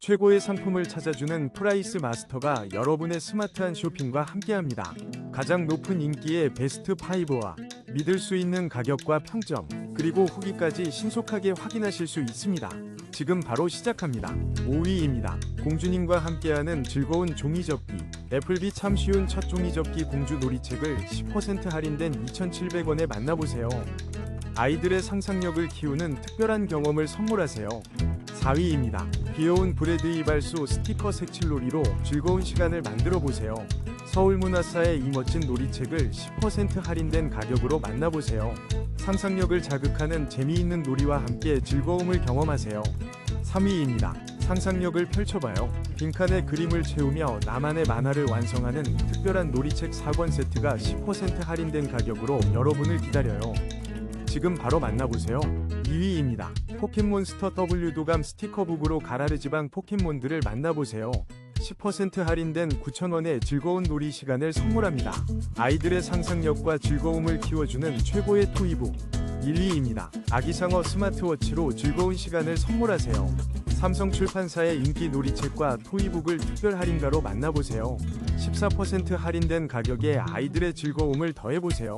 최고의 상품을 찾아주는 프라이스 마스터가 여러분의 스마트한 쇼핑과 함께합니다. 가장 높은 인기의 베스트 5와 믿을 수 있는 가격과 평점, 그리고 후기까지 신속하게 확인하실 수 있습니다. 지금 바로 시작합니다. 5위입니다. 공주님과 함께하는 즐거운 종이접기. 애플비 참 쉬운 첫 종이접기 공주 놀이책을 10% 할인된 2,700원에 만나보세요. 아이들의 상상력을 키우는 특별한 경험을 선물하세요. 4위입니다. 귀여운 브레드 이발소 스티커 색칠놀이로 즐거운 시간을 만들어 보세요. 서울문화사의 이 멋진 놀이책을 10% 할인된 가격으로 만나보세요. 상상력을 자극하는 재미있는 놀이와 함께 즐거움을 경험하세요. 3위입니다. 상상력을 펼쳐봐요. 빈칸에 그림을 채우며 나만의 만화를 완성하는 특별한 놀이책 4권 세트가 10% 할인된 가격으로 여러분을 기다려요. 지금 바로 만나보세요. 2위입니다. 포켓몬스터 W 도감 스티커북으로 가라르 지방 포켓몬들을 만나보세요. 10% 할인된 9,000원의 즐거운 놀이 시간을 선물합니다. 아이들의 상상력과 즐거움을 키워주는 최고의 토이북 1위입니다. 아기상어 스마트워치로 즐거운 시간을 선물하세요. 삼성 출판사의 인기 놀이책과 토이북을 특별 할인가로 만나보세요. 14% 할인된 가격에 아이들의 즐거움을 더해보세요.